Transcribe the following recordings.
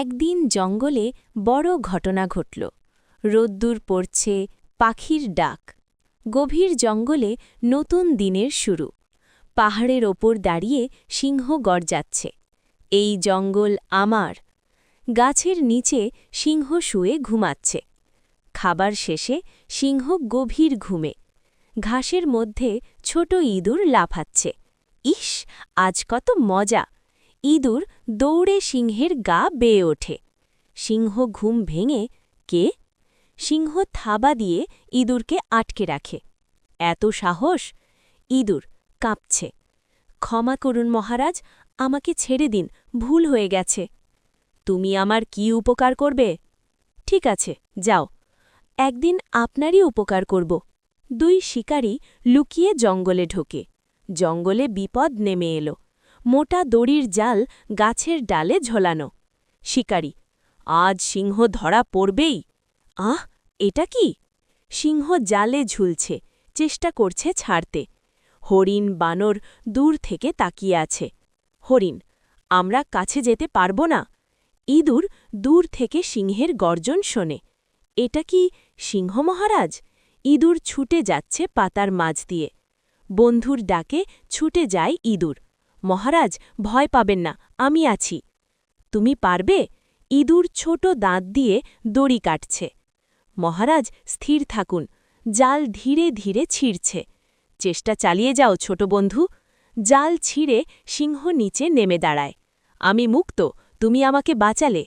একদিন জঙ্গলে বড় ঘটনা ঘটল। রোদ্দুর পড়ছে, পাখির ডাক। গভীর জঙ্গলে নতুন দিনের শুরু। পাহাড়ের ওপর দাঁড়িয়ে সিংহ গড়জাচ্ছে এই জঙ্গল আমার। গাছের নিচে সিংহ শুয়ে ঘুমাচ্ছে। খাবার শেষে সিংহ গভীর ঘুমে। ঘাসের মধ্যে ছোট ইঁদুর লাফাচ্ছে। ইস, আজ কত মজা! ইঁদুর দৌড়ে সিংহের গা বেয়ে ওঠে। সিংহ ঘুম ভেঙে কে? সিংহ থাবা দিয়ে ইঁদুরকে আটকে রাখে। এত সাহস? ইঁদুর কাঁপছে। ক্ষমা করুন মহারাজ, আমাকে ছেড়ে দিন, ভুল হয়ে গেছে। তুমি আমার কি উপকার করবে? ঠিক আছে, যাও। একদিন আপনারই উপকার করব। দুই শিকারী লুকিয়ে জঙ্গলে ঢোকে। জঙ্গলে বিপদ নেমে এলো। মোটা দড়ির জাল গাছের ডালে ঝোলানো। শিকারী, আজ সিংহ ধরা পড়বেই। আহ, এটা কি? সিংহ জালে ঝুলছে, চেষ্টা করছে ছাড়তে। হরিণ বানর দূর থেকে তাকিয়ে আছে। হরিণ, আমরা কাছে যেতে পারব না। ইঁদুর দূর থেকে সিংহের গর্জন শোনে। এটা কি সিংহ মহারাজ? ইঁদুর ছুটে যাচ্ছে পাতার মাঝ দিয়ে। বন্ধুর ডাকে ছুটে যায় ইঁদুর। মহারাজ, ভয় পাবেন না, আমি আছি। তুমি পারবে? ইঁদুর ছোট দাঁত দিয়ে দড়ি কাটছে। মহারাজ, স্থির থাকুন। জাল ধীরে ধীরে ছিঁড়ছে। চেষ্টা চালিয়ে যাও, ছোট বন্ধু। জাল ছিঁড়ে সিংহ নিচে নেমে দাঁড়ায়। আমি মুক্ত, তুমি আমাকে বাঁচালে।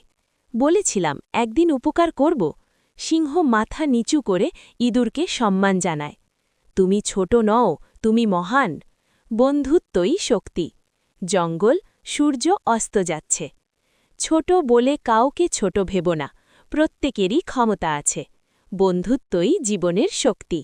বলেছিলাম, একদিন উপকার করব। সিংহ মাথা নিচু করে ইঁদুরকে সম্মান জানায়। তুমি ছোট নও, তুমি মহান। বন্ধুত্বই শক্তি। জঙ্গল, সূর্য অস্ত যাচ্ছে। ছোট বলে কাউকে ছোট ভেব না, প্রত্যেকেরই ক্ষমতা আছে, বন্ধুত্বই জীবনের শক্তি।